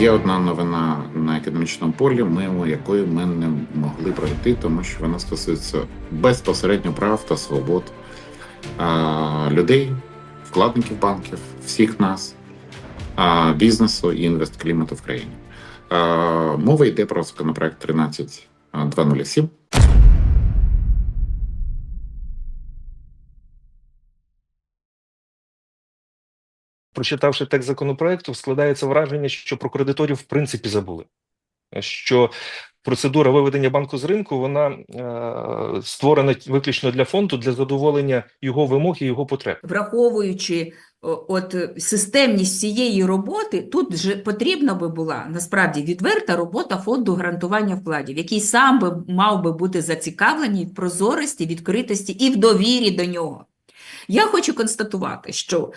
Є одна новина на економічному полі, мимо якої ми не могли пройти, тому що вона стосується безпосередньо прав та свобод а, людей, вкладників банків, всіх нас, а, бізнесу і інвестклімату в країні. А, Мова йде про законопроект 13207. Прочитавши текст законопроекту, складається враження, що про кредиторів в принципі забули. Що процедура виведення банку з ринку вона е, створена виключно для фонду для задоволення його вимог і його потреб. враховуючи от системність цієї роботи, тут же потрібна би була насправді відверта робота фонду гарантування вкладів, який сам би мав би бути зацікавлений в прозорості, відкритості і в довірі до нього. Я хочу констатувати, що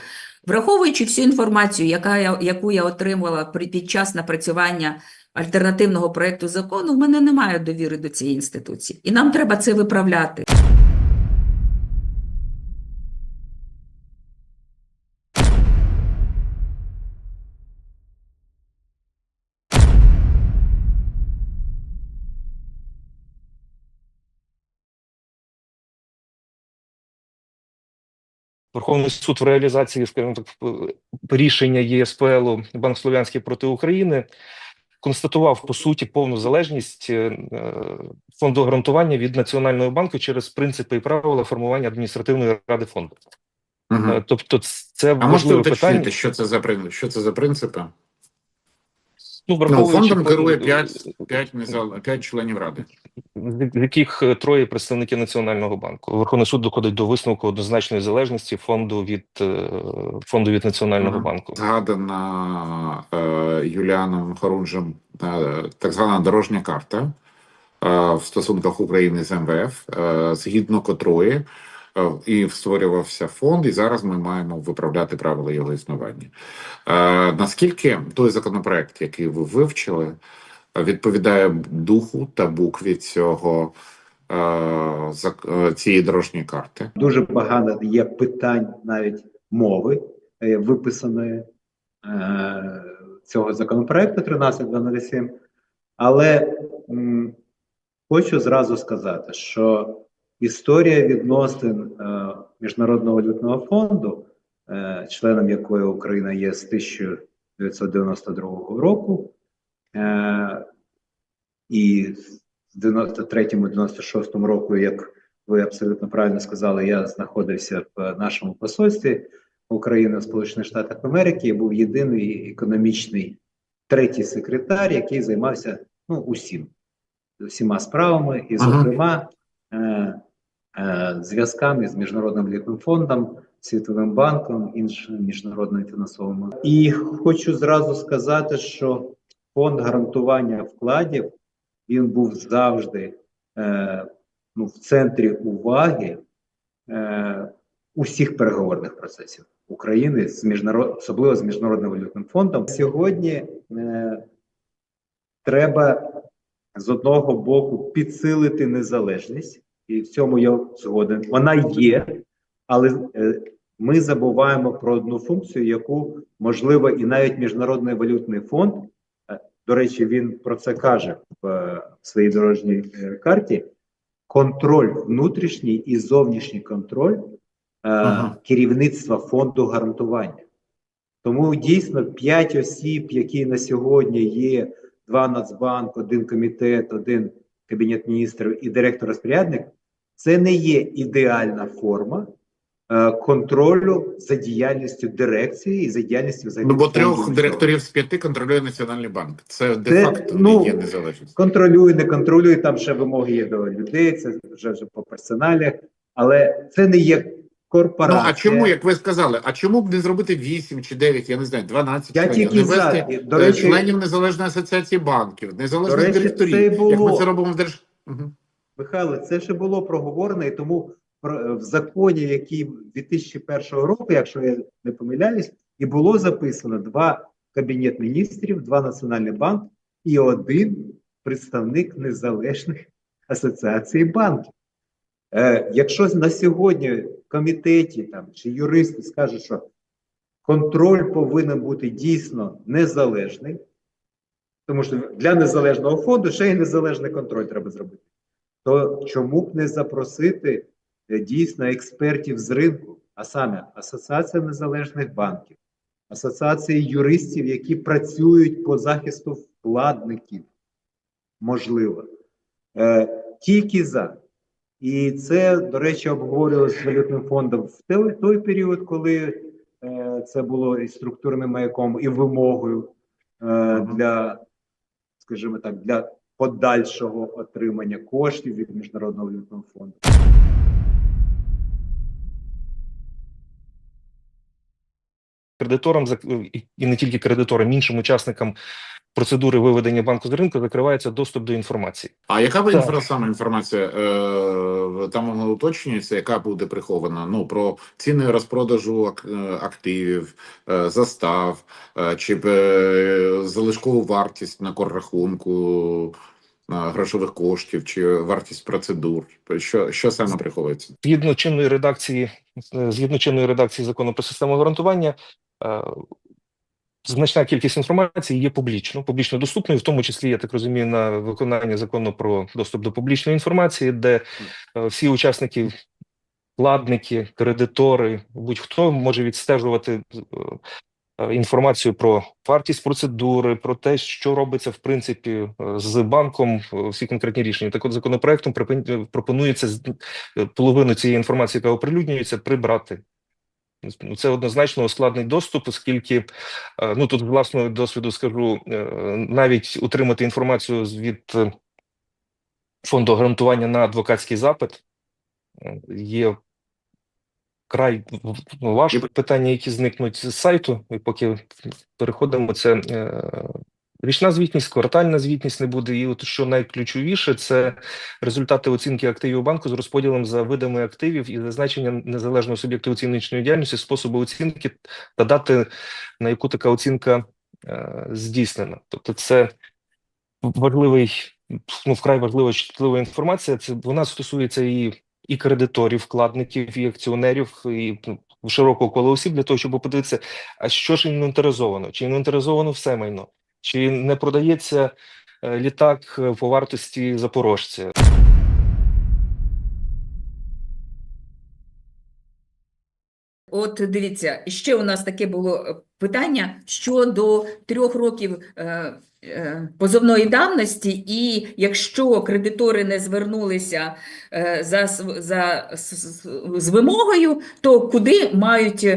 враховуючи всю інформацію, яка я, яку я отримала при, під час напрацювання альтернативного проекту закону, в мене немає довіри до цієї інституції, і нам треба це виправляти. Верховний суд в реалізації, скажімо так, рішення ЄСПЛ Банк Слов'янський проти України констатував по суті повну залежність е, фонду гарантування від Національного банку через принципи і правила формування адміністративної ради фонду. Угу. Тобто, це А можете уточнити, питання. що це за що це за принципи? Ну, Ну, фондом керує 5, 5, незал... 5 членів ради. з яких е, троє представники Національного банку. Верховний суд доходить до висновку однозначної залежності фонду від е, фонду від Національного Мгм. банку. Згадана е, Юліаном Хорунжем е, так звана дорожня карта е, в стосунках України з МВФ, е, згідно котрої і створювався фонд, і зараз ми маємо виправляти правила його існування. Е, наскільки той законопроект, який ви вивчили, е, відповідає духу та букві цього е, е, цієї дорожньої карти? Дуже багато є питань навіть мови е, виписаної е, цього законопроекту 13207. Але м, хочу зразу сказати, що історія відносин е, Міжнародного валютного фонду, е, членом якої Україна є з 1992 року, е, і з 93-96 року, як ви абсолютно правильно сказали, я знаходився в нашому посольстві України в Сполучених Штатах Америки. І був єдиний економічний третій секретар, який займався ну, усім, усіма справами, і, зокрема, е, зв'язками з Міжнародним валютним фондом, Світовим банком, іншими міжнародними фінансовими. І хочу зразу сказати, що фонд гарантування вкладів він був завжди е, ну, в центрі уваги е, усіх переговорних процесів України з міжнарод... особливо з міжнародним валютним фондом. Сьогодні е, треба з одного боку підсилити незалежність, і в цьому я згоден. Вона є, але е, ми забуваємо про одну функцію, яку можливо і навіть міжнародний валютний фонд. е, До речі, він про це каже в, е, своїй дорожній карті. Контроль внутрішній і зовнішній контроль Ага. керівництва фонду гарантування. Тому дійсно п'ять осіб, які на сьогодні є: два Нацбанк, один комітет, один кабінет міністрів і директор-розпорядник, це не є ідеальна форма е, контролю за діяльністю дирекції і за діяльністю за Ну, бо трьох директорів з п'яти контролює Національний банк. Це де-факто ну, не є незалежність. контролює, не контролює, там ще вимоги є до людей, це вже, вже по персоналях, але це не є Ну а чому, як ви сказали, а чому б не зробити 8 чи 9, я не знаю, 12 Я членів, тільки не за. вести до е, речі- членів Незалежної асоціації банків, незалежних До речі, директорів, це і як ми було. це робимо в держ... Мгм. Михайло, це ще було проговорено, і тому про- в законі, який 2001 року, якщо я не помиляюсь, і було записано два кабінет міністрів, два національні банки і один представник незалежних асоціацій банків. Е, якщо на сьогодні в комітеті там чи юристи скажуть, що контроль повинен бути дійсно незалежний, тому що для незалежного фонду ще й незалежний контроль треба зробити. То чому б не запросити е, дійсно експертів з ринку, а саме Асоціація незалежних банків, Асоціації юристів, які працюють по захисту вкладників, можливо, е, тільки за. І це, до речі, обговорювалося з валютним фондом в той, той період, коли е, це було і структурним маяком, і вимогою е, для, скажімо так, для подальшого отримання коштів від міжнародного валютного фонду. Кредиторам і- не тільки кредиторам, іншим учасникам процедури виведення банку з ринку закривається доступ до інформації. А яка Так. інфра- саме інформація? Е, там воно уточнюється, яка буде прихована? Ну про ціни розпродажу е, активів, е, застав, е, чи е, залишкову вартість на коррахунку е, грошових коштів, чи вартість процедур. Що, що саме приховується? Згідно чинної редакції, е, згідно чинної редакції закону про систему гарантування, значна кількість інформації є публічно, публічно доступною, в тому числі, я так розумію, на виконання закону про доступ до публічної інформації, де е, всі учасники, вкладники, кредитори, будь-хто може відстежувати е, е, інформацію про вартість процедури, про те, що робиться в принципі е, з банком, е, всі конкретні рішення. Так, от законопроектом пропонується е, половину цієї інформації, яка оприлюднюється, прибрати. Це однозначно ускладнить доступ, оскільки е, ну тут власного досвіду скажу, е, навіть утримати інформацію від е, фонду гарантування на адвокатський запит є край ну, важко. Питання, які зникнуть з сайту, і поки переходимо, це річна звітність, квартальна звітність не буде. І от що найключовіше, це результати оцінки активів банку з розподілом за видами активів і зазначення незалежного суб'єкту оціночної діяльності, способу оцінки та дати, на яку така оцінка е, здійснена. Тобто, це важливий, ну вкрай важлива чутлива інформація. Це вона стосується і, і кредиторів, вкладників, і акціонерів, і ну, широкого кола осіб для того, щоб подивитися, а що ж інвентаризовано, чи інвентаризовано все майно, чи не продається е, літак е, по вартості запорожця. От дивіться, ще у нас таке було е, питання щодо трьох років позовної давності, і якщо кредитори не звернулися за, за с- з вимогою, то куди мають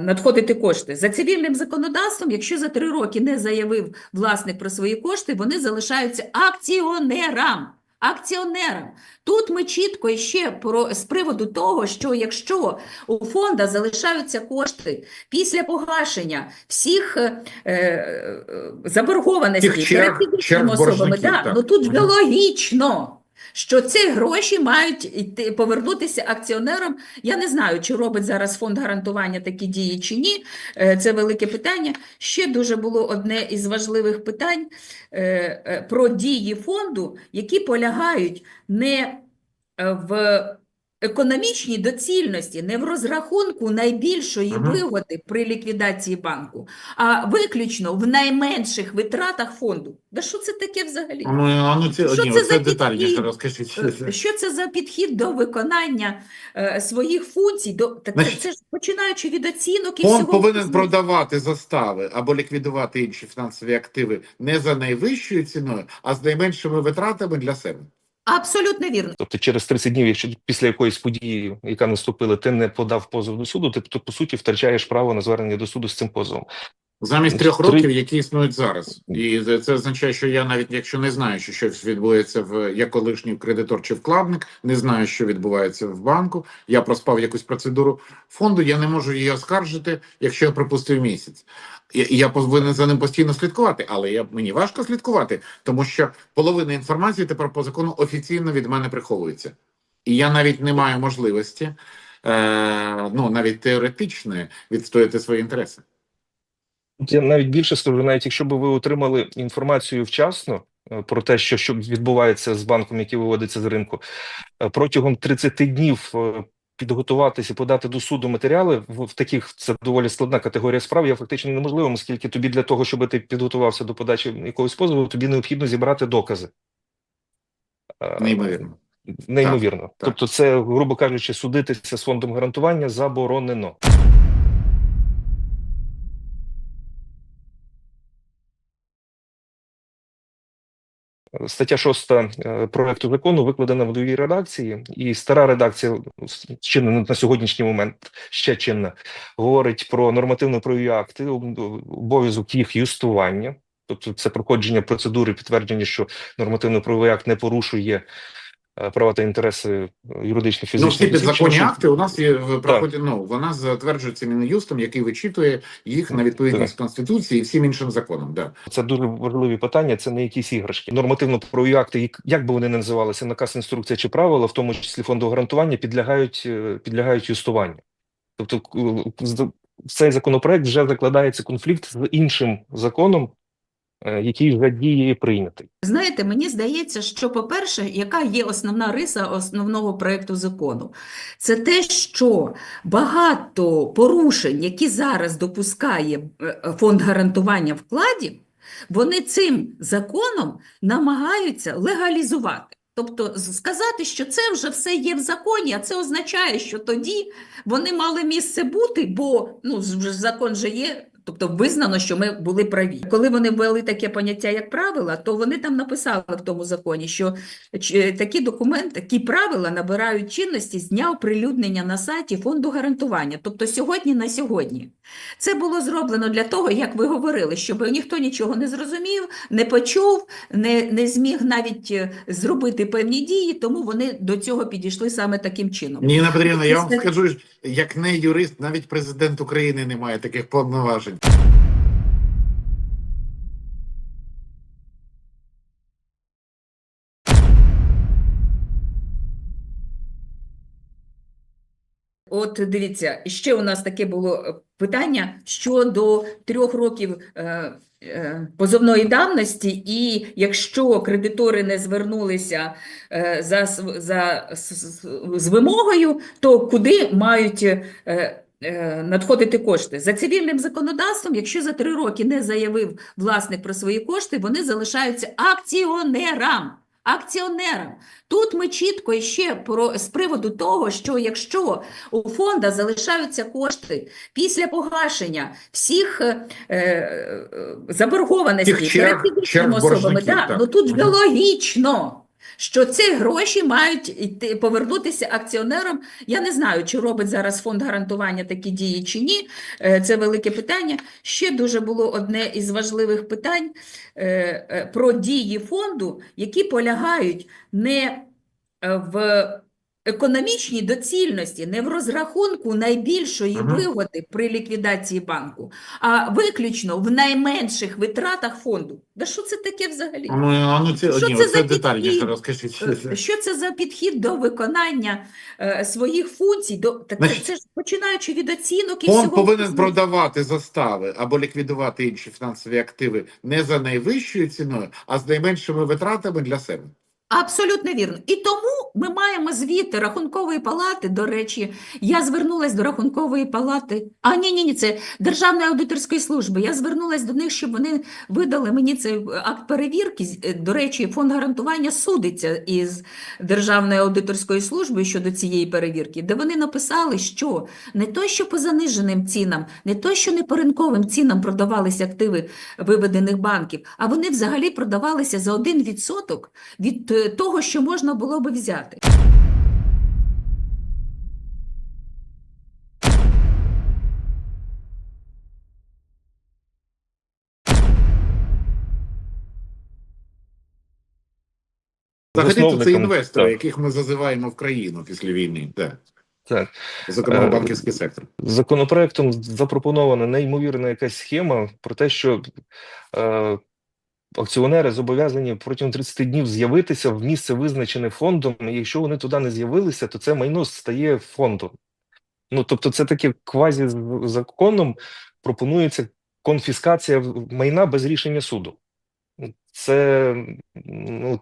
надходити кошти? За цивільним законодавством, якщо за три роки не заявив власник про свої кошти, вони залишаються акціонерам. Акціонерам. Тут ми чітко ще про з приводу того, що якщо у фонда залишаються кошти після погашення всіх е, е, заборгованостей перед фізичними особами, да, так. ну тут же Мгм. логічно. Що ці гроші мають йти, повернутися акціонерам. Я не знаю, чи робить зараз фонд гарантування такі дії чи ні. Е, Це велике питання. Ще дуже було одне із важливих питань е, е, про дії фонду, які полягають не в економічній доцільності, не в розрахунку найбільшої Мгм. вигоди при ліквідації банку, а виключно в найменших витратах фонду. Да що це таке взагалі? Ну, ну ці Що ні, це це детальніше розкажіть. Е, Що це за підхід до виконання е, своїх функцій? До, так це, Значить, це ж починаючи від оцінок і Фонд всього повинен бізнесу. продавати застави або ліквідувати інші фінансові активи не за найвищою ціною, а з найменшими витратами для себе. Абсолютно вірно. Тобто через 30 днів, якщо після якоїсь події, яка наступила, ти не подав позов до суду, ти то по суті втрачаєш право на звернення до суду з цим позовом. Замість трьох років, які існують зараз, і це означає, що я навіть якщо не знаю, що щось відбувається в як колишній кредитор чи вкладник, не знаю, що відбувається в банку. Я проспав якусь процедуру фонду. Я не можу її оскаржити, якщо я пропустив місяць. Я, я повинен за ним постійно слідкувати, але я мені важко слідкувати, тому що половина інформації тепер по закону офіційно від мене приховується, і я навіть не маю можливості, е, ну навіть теоретичної, відстояти свої інтереси. Я навіть більше скажу, навіть якщо б ви отримали інформацію вчасно е, про те, що, що відбувається з банком, який виводиться з ринку, е, протягом 30 днів е, підготуватися, подати до суду матеріали в, в таких це доволі складна категорія справ, є фактично неможливим, оскільки тобі для того, щоб ти підготувався до подачі якогось позову, тобі необхідно зібрати докази. Неймовірно. Неймовірно. так. Тобто, це, грубо кажучи, судитися з фондом гарантування заборонено. Стаття 6 е, проекту закону викладена в новій редакції, і стара редакція чинна на сьогоднішній момент ще чинна, говорить про нормативно-правові акти, об- обов'язок їх юстування, тобто це проходження процедури підтвердження, що нормативно-правовий акт не порушує права та інтереси е, юридичних Ну, всі підзаконні акти у нас є в проході. Ну вона затверджується мін'юстом, який вичитує їх на відповідність конституції і всім іншим законам. Да. Це дуже важливі питання, це не якісь іграшки. Нормативно-правові акти, як- би вони не називалися, наказ, інструкція чи правила, в тому числі фонду гарантування, підлягають, е, підлягають юстуванню. Тобто в цей законопроект вже закладається конфлікт з іншим законом, е, який вже діє прийнятий. Знаєте, мені здається, що, по-перше, яка є основна риса основного проекту закону? Це те, що багато порушень, які зараз допускає е, фонд гарантування вкладів, вони цим законом намагаються легалізувати. Тобто сказати, що це вже все є в законі, а це означає, що тоді вони мали місце бути, бо ну, закон же є, тобто визнано, що ми були праві. Коли вони ввели таке поняття, як правила, то вони там написали в тому законі, що такі документи, такі правила набирають чинності з дня оприлюднення на сайті фонду гарантування, тобто сьогодні на сьогодні. Це було зроблено для того, як ви говорили, щоб ніхто нічого не зрозумів, не почув, не, не зміг навіть е, зробити певні дії, тому вони до цього підійшли саме таким чином. Ніна Петрівна, я вам скажу, як не юрист, навіть президент України не має таких повноважень. От дивіться, ще у нас таке було е, питання щодо трьох років е, е, позовної давності, і якщо кредитори не звернулися за, за, з вимогою, то куди мають надходити кошти? За цивільним законодавством, якщо за три роки не заявив власник про свої кошти, вони залишаються акціонерам. Акціонерам. Тут ми чітко ще про з приводу того, що якщо у фонда залишаються кошти після погашення всіх е, е, заборгованостей черг- черг особами, да, так. ну тут же Мгм. логічно, що ці гроші мають йти, повернутися акціонерам. Я не знаю, чи робить зараз фонд гарантування такі дії чи ні. Е, Це велике питання. Ще дуже було одне із важливих питань е, е, про дії фонду, які полягають не в економічній доцільності, не в розрахунку найбільшої Мгм. вигоди при ліквідації банку, а виключно в найменших витратах фонду. Да що це таке взагалі? Ну, а ну це, Що ні, це це за детальніше розкажіть. Що це за підхід до виконання е, своїх функцій? До, так Значить, це ж починаючи від оцінок і Фонд всього повинен іншого. продавати застави або ліквідувати інші фінансові активи не за найвищою ціною, а з найменшими витратами для себе. Абсолютно вірно. І тому ми маємо звіти Рахункової палати. До речі, я звернулася до Рахункової палати. А ні, ні, ні, це Державної аудиторської служби. Я звернулася до них, щоб вони видали мені цей акт перевірки. Е, До речі, фонд гарантування судиться із Державною аудиторською службою щодо цієї перевірки, де вони написали, що не то, що по заниженим цінам, не то, що не по ринковим цінам продавалися активи виведених банків, а вони взагалі продавалися за 1% від е, того, що можна було би взяти. Взагалі то це інвестори, так. яких ми зазиваємо в країну після війни. Так. Так. Зокрема, Е, банківський сектор. Законопроектом запропонована неймовірна якась схема про те, що е, акціонери зобов'язані протягом 30 днів з'явитися в місце, визначене фондом. І якщо вони туди не з'явилися, то це майно стає фондом. Ну тобто, це таке квазі законом пропонується конфіскація майна без рішення суду. Це ну,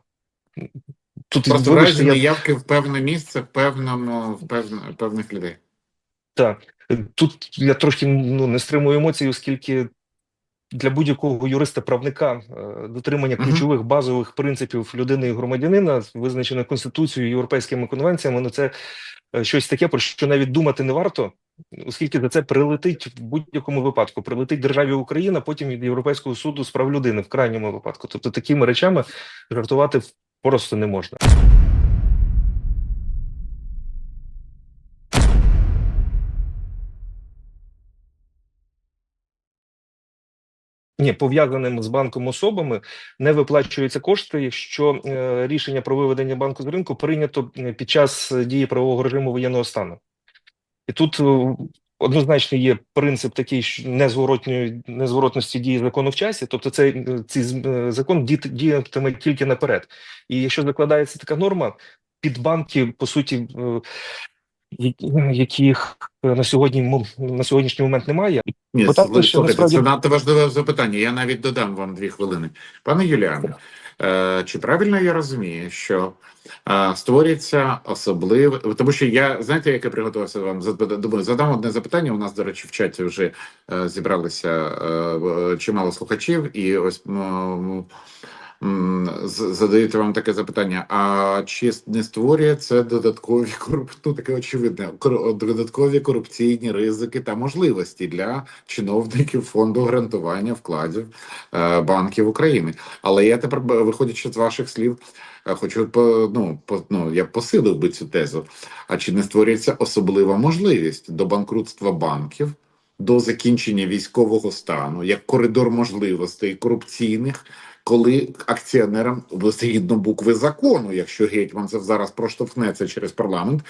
тут Просто враження я явки в певне місце, в певному в певне, певних людей. Так, тут я трошки ну, не стримую емоцій, оскільки для будь-якого юриста-правника е, дотримання ключових базових принципів людини і громадянина, визначених Конституцією і європейськими конвенціями, ну це е, щось таке, про що навіть думати не варто, оскільки за це прилетить в будь-якому випадку. Прилетить державі Україна, потім від Європейського суду з прав людини в крайньому випадку. Тобто такими речами жартувати просто не можна. Ні, пов'язаним з банком особами не виплачуються кошти, якщо е, рішення про виведення банку з ринку прийнято е, під час е, дії правового режиму воєнного стану. І тут е, однозначно є принцип такий незворотньої незворотності дії закону в часі, тобто цей е, цей з- е, закон діятиме тільки наперед. І якщо закладається така норма, під банки, по суті, е, яких на сьогодні на сьогоднішній момент немає, Ні, Питання, слухайте, що насправді- це надто важливе запитання. Я навіть додам вам дві хвилини. Пане Юліане, е, чи правильно я розумію, що е, створюється особливе, тому що я знаєте, як я приготувався вам думаю, задам одне запитання. У нас, до речі, в чаті вже е, зібралися е, чимало слухачів, і ось м, з- задають вам таке запитання: а чи не створює це додаткові коруп... ну, таке очевидне, додаткові корупційні ризики та можливості для чиновників фонду гарантування вкладів е, банків України? Але я тепер, виходячи з ваших слів, е, хочу ну, ну, я посилив би цю тезу. А чи не створюється особлива можливість до банкрутства банків? До закінчення військового стану як коридор можливостей корупційних, коли акціонерам згідно букви закону, якщо гетьман це зараз проштовхнеться через парламент,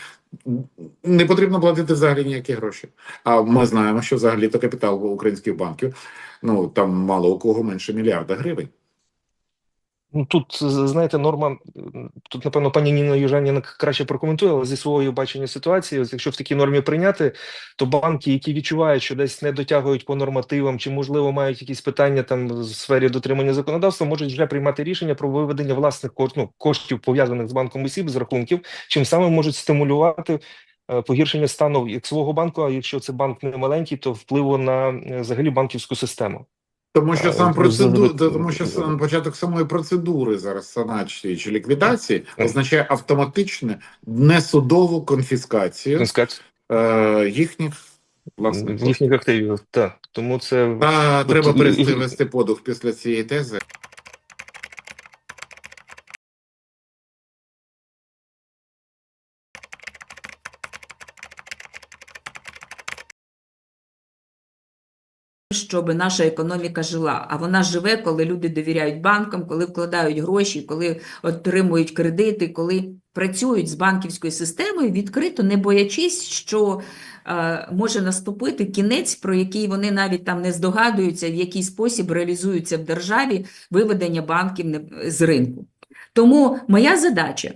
не потрібно платити взагалі ніякі гроші. А ми знаємо, що взагалі то капітал українських банків ну там мало у кого менше мільярда гривень. Ну тут знаєте, норма тут, напевно, пані Ніна Южаніна краще прокоментує, але зі свого бачення ситуації, ось якщо в такій нормі прийняти, то банки, які відчувають, що десь не дотягують по нормативам, чи можливо мають якісь питання там в сфері дотримання законодавства, можуть вже приймати рішення про виведення власних ну, коштів пов'язаних з банком осіб з рахунків, чим самим можуть стимулювати. е, Погіршення стану як свого банку, а якщо це банк не маленький, то впливу на е, взагалі банківську систему. Тому що сам з- процеду... тому що сам початок самої процедури зараз санації чи ліквідації означає автоматичне несудову конфіскацію е, їхніх власних їхніх активів. Так тому це А, треба і- перести і- вести подух після цієї тези. Щоб наша економіка жила. А вона живе, коли люди довіряють банкам, коли вкладають гроші, коли отримують кредити, коли працюють з банківською системою відкрито, не боячись, що е, може наступити кінець, про який вони навіть там не здогадуються, в який спосіб реалізується в державі виведення банків з ринку. Тому моя задача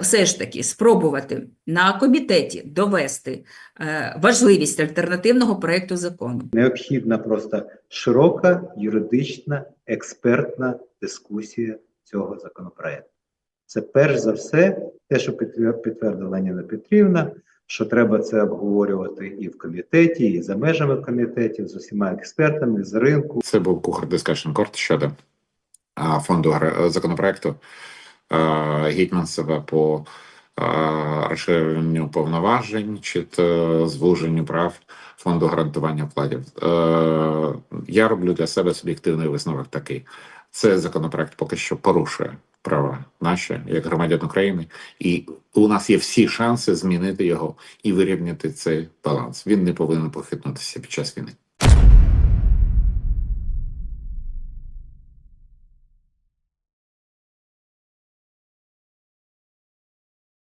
все ж таки спробувати на комітеті довести е, важливість альтернативного проекту закону. Необхідна просто широка юридична експертна дискусія цього законопроекту. Це перш за все те, що підтвер- підтвердила Ніна Петрівна, що треба це обговорювати і в комітеті, і за межами комітетів, з усіма експертами з ринку. Це був кухар Discussion Court щодо фонду законопроекту Гетьманцева по розширенню повноважень чи то звуженню прав фонду гарантування вкладів. Е, Я роблю для себе суб'єктивний висновок такий. Цей законопроект поки що порушує права наші як громадян України, і у нас є всі шанси змінити його і вирівняти цей баланс. Він не повинен похитнутися під час війни.